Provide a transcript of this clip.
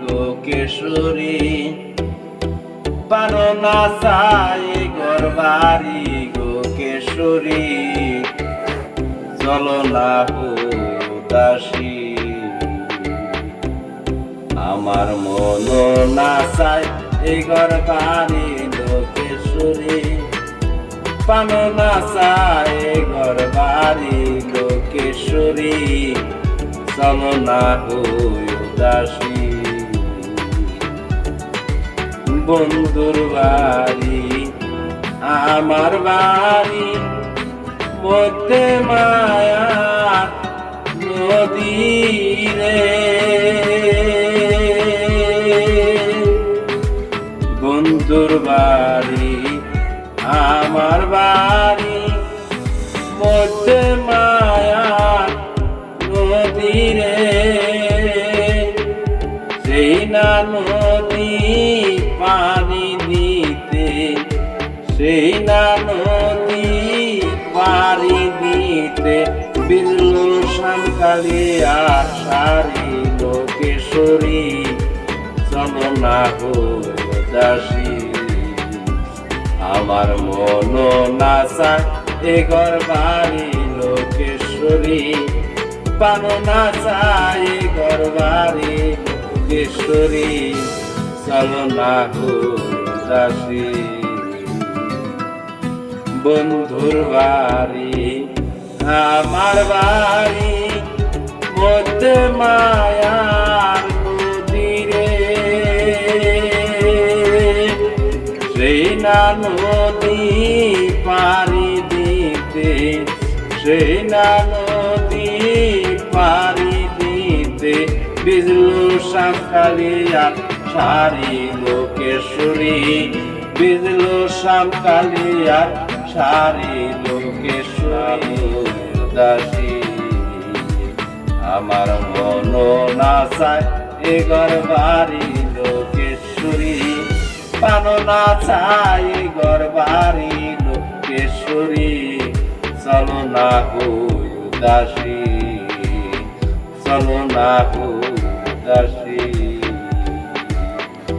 গো কেশরী বাড়ি গো কেশরী। চলনা দাসী আমার মন না চাই এগর বাড়ি লোকেশ্বরী পাননা চাই লোকেশ্বরী চলনা দাসী বন্ধুর বাড়ি, আমার বাড়ি, মধ্যে মায়া নদী রে বন্ধুর বাড়ি, আমার বাড়ি না নদী পানি দিতে, সেই না নদী পারি দিতে বিল্লু শামকালী আর সারি লোকেশ্বরী চলনা দাসী। আমার মন নাচা, এ ঘর বাড়ি লোকেশ্বরী পানো বাড়ি লোকেশ্বরী চলনা দাসী বন্ধুর বাড়ি, আমার বাড়ি, মধ্যে মায়ার নদীরে। সেই না নদী পারি দিতে, সেই না নদী পারি দিতে, বিজলু সামকালিয়া, সারি লোকেশ্বরী বিজলু সামকালিয়ার সারি লোকেশ্বরী দাসী, আমার মন না চায় এ ঘর বাড়ি লোকেশ্বরী পানো না চায় এ ঘর বাড়ি লোকেশ্বরী চলো না হই দাসী, চলো না হই দাসী